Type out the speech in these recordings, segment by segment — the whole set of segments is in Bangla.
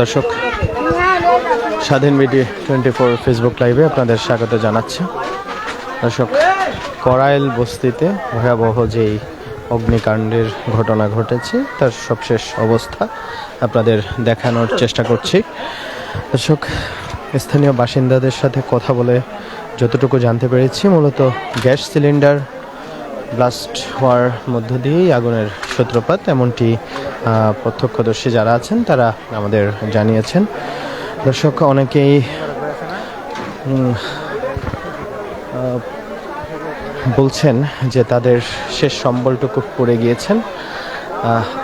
দর্শক, স্বাধীন বিডি টোয়েন্টি ফোর ফেসবুক লাইভে আপনাদের স্বাগত জানাচ্ছি। দর্শক, করাইল বস্তিতে ভয়াবহ যেই অগ্নিকাণ্ডের ঘটনা ঘটেছে, তার সবশেষ অবস্থা আপনাদের দেখানোর চেষ্টা করছি। দর্শক, স্থানীয় বাসিন্দাদের সাথে কথা বলে যতটুকু জানতে পেরেছি, মূলত গ্যাস সিলিন্ডার ব্লাস্ট হওয়ার মধ্য দিয়েই আগুনের সূত্রপাত, এমনটি প্রত্যক্ষদর্শী যারা আছেন তারা আমাদের জানিয়েছেন। দর্শক, অনেকেই বলছেন যে তাদের শেষ সম্বলটুকু পড়ে গিয়েছেন।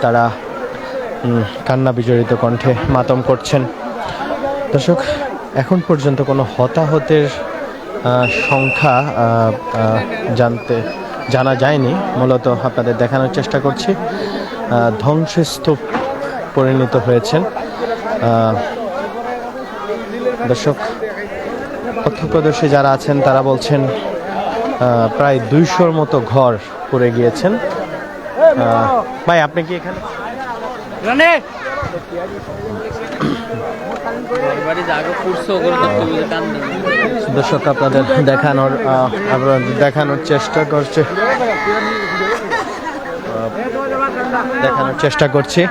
তারা কান্না বিজড়িত কণ্ঠে মাতম করছেন। দর্শক, এখন পর্যন্ত কোনো হতাহতের সংখ্যা জানতে জানা যায়নি। মূলত আপনাদের দেখানোর চেষ্টা করছি। ধ্বংসস্তূপ পরিণত হয়েছেন। দর্শক প্রত্যক্ষদর্শী যারা আছেন, তারা বলছেন প্রায় দুইশোর মতো ঘর পড়ে গিয়েছেন। ভাই, আপনি কি এখানে দর্শক আপনাদের দেখানোর আপনাদের দেখানোর চেষ্টা করছে। দেখানোর চেষ্টা করছি।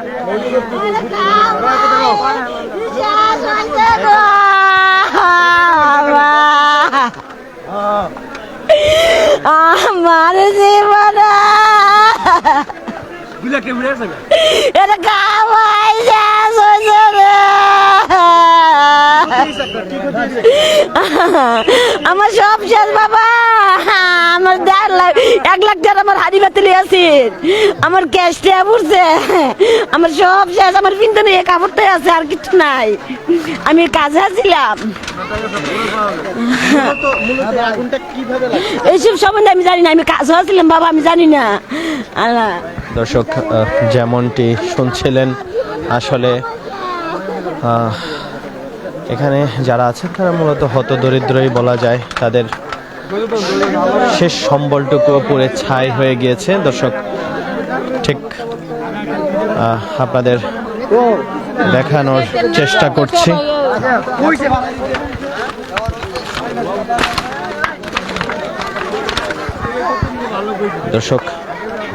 আমার জীবনা এটা হয়েছে রে। আমার সব শেষ, বাবা। আমার দেড় লাখ, এক লাখ টাকা আমার হাড়ি বাতিলি আছে আমার ক্যাশ টাকা পড়ছে। আমার সব শেষ, আমার কিন্তু নিয়ে কাপড়টাই আছে, আর কিছু নাই। আমি কাজে আছিলাম। এইসব সম্বন্ধে আমি জানি না, আমি কাজে আছিলাম, বাবা, আমি জানি না। দর্শক যেমনটি শুনছিলেন, আসলে এখানে যারা আছেন, তারা মূলত হতদরিদ্রই বলা যায়। তাদের শেষ সম্বলটুকু পুরে ছাই হয়ে গিয়েছে। দর্শক, ঠিক আপনাদের দেখানোর চেষ্টা করছি। দর্শক,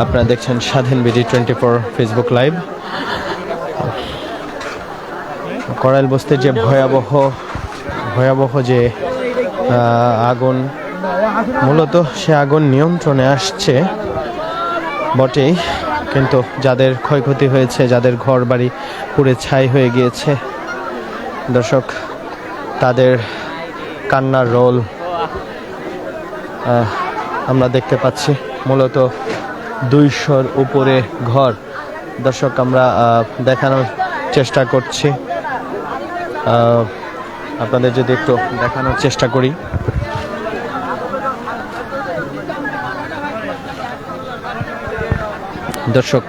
আপনারা দেখছেন Swadhin BD twenty four Facebook live. Korail বস্তির যে ভয়াবহ ভয়াবহ যে আগুন, মূলত সে আগুন নিয়ন্ত্রণে আসছে। বটেই, কিন্তু যাদের ক্ষয়ক্ষতি হয়েছে, যাদের ঘর বাড়ি পুড়ে ছাই হয়ে গিয়েছে, দর্শক, তাদের কান্নার রোল আমরা দেখতে পাচ্ছি। মূলত দুইশোর উপরে ঘর। দর্শক, আমরা দেখানোর চেষ্টা করছি। আপনাদের যদি একটু দেখানোর চেষ্টা করি। দর্শক,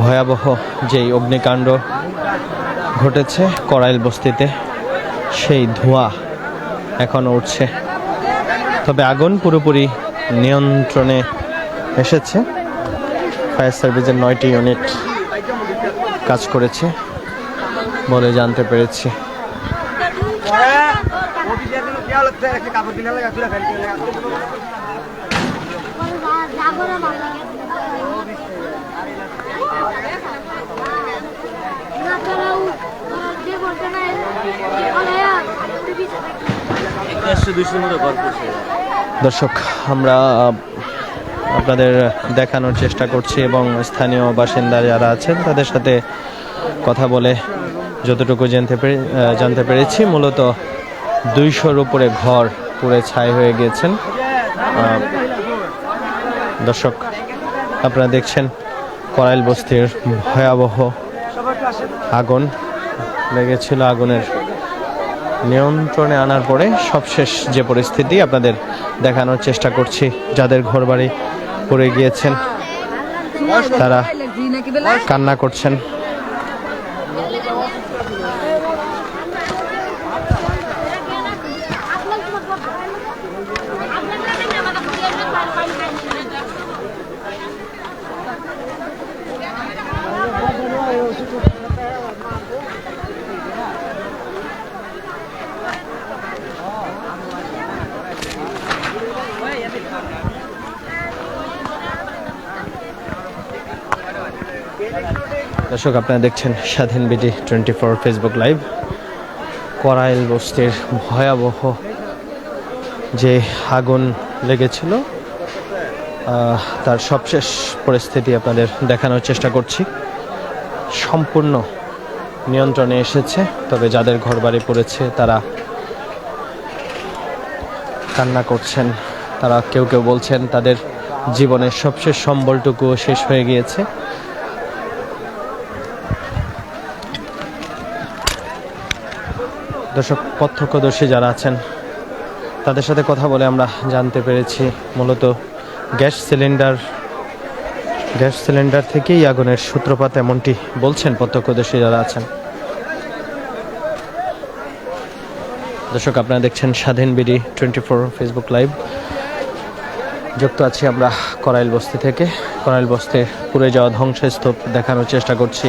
ভয়াবহ যেই অগ্নিকাণ্ড ঘটেছে করাইল বস্তিতে, সেই ধোঁয়া এখনও উঠছে। তবে আগুন পুরোপুরি নিয়ন্ত্রণে এসেছে। ফায়ার সার্ভিসের নয়টি ইউনিট কাজ করেছে বলে জানতে পেরেছি। দর্শক আমরা আপনাদের দেখানোর চেষ্টা করছি এবং স্থানীয় বাসিন্দা যারা আছেন, তাদের সাথে কথা বলে যতটুকু জানতে পেরে জানতে পেরেছি। মূলত দুইশোর উপরে ঘর পুড়ে ছাই হয়ে গিয়েছেন। দর্শক, আপনারা দেখছেন করাইল বস্তির ভয়াবহ আগুন। লেগেছিল আগুনের নিয়ন্ত্রণে আনার পরে সবশেষ যে পরিস্থিতি আপনাদের দেখানোর চেষ্টা করছি, যাদের ঘরবাড়ি পড়ে গিয়েছেন, তারা কান্না করছেন। দর্শক, আপনারা দেখছেন Swadhin BD twenty four Facebook live Korail বস্তির ভয়াবহ যে আগুন লেগেছিল তার সবশেষ পরিস্থিতি আপনাদের দেখানোর চেষ্টা করছি। সম্পূর্ণ নিয়ন্ত্রণে এসেছে, তবে যাদের ঘরবাড়ি পড়েছে, তারা কান্না করছেন, তারা কেউ কেউ বলছেন তাদের জীবনের সবশেষ সম্বলটুকুও শেষ হয়ে গিয়েছে। দর্শক, প্রত্যক্ষদর্শী যারা আছেন, তাদের সাথে কথা বলে আমরা জানতে পেরেছি মূলত গ্যাস সিলিন্ডার গ্যাস সিলিন্ডার থেকেই আগুনের সূত্রপাত এমনটি বলছেন প্রত্যক্ষদর্শী যারা আছেন। দর্শক, আপনারা দেখছেন Swadhin BD twenty four Facebook live. যুক্ত আছি আমরা করাইল বস্তি থেকে। করাইল বস্তির পুড়ে যাওয়া ধ্বংসস্তূপ দেখানোর চেষ্টা করছি।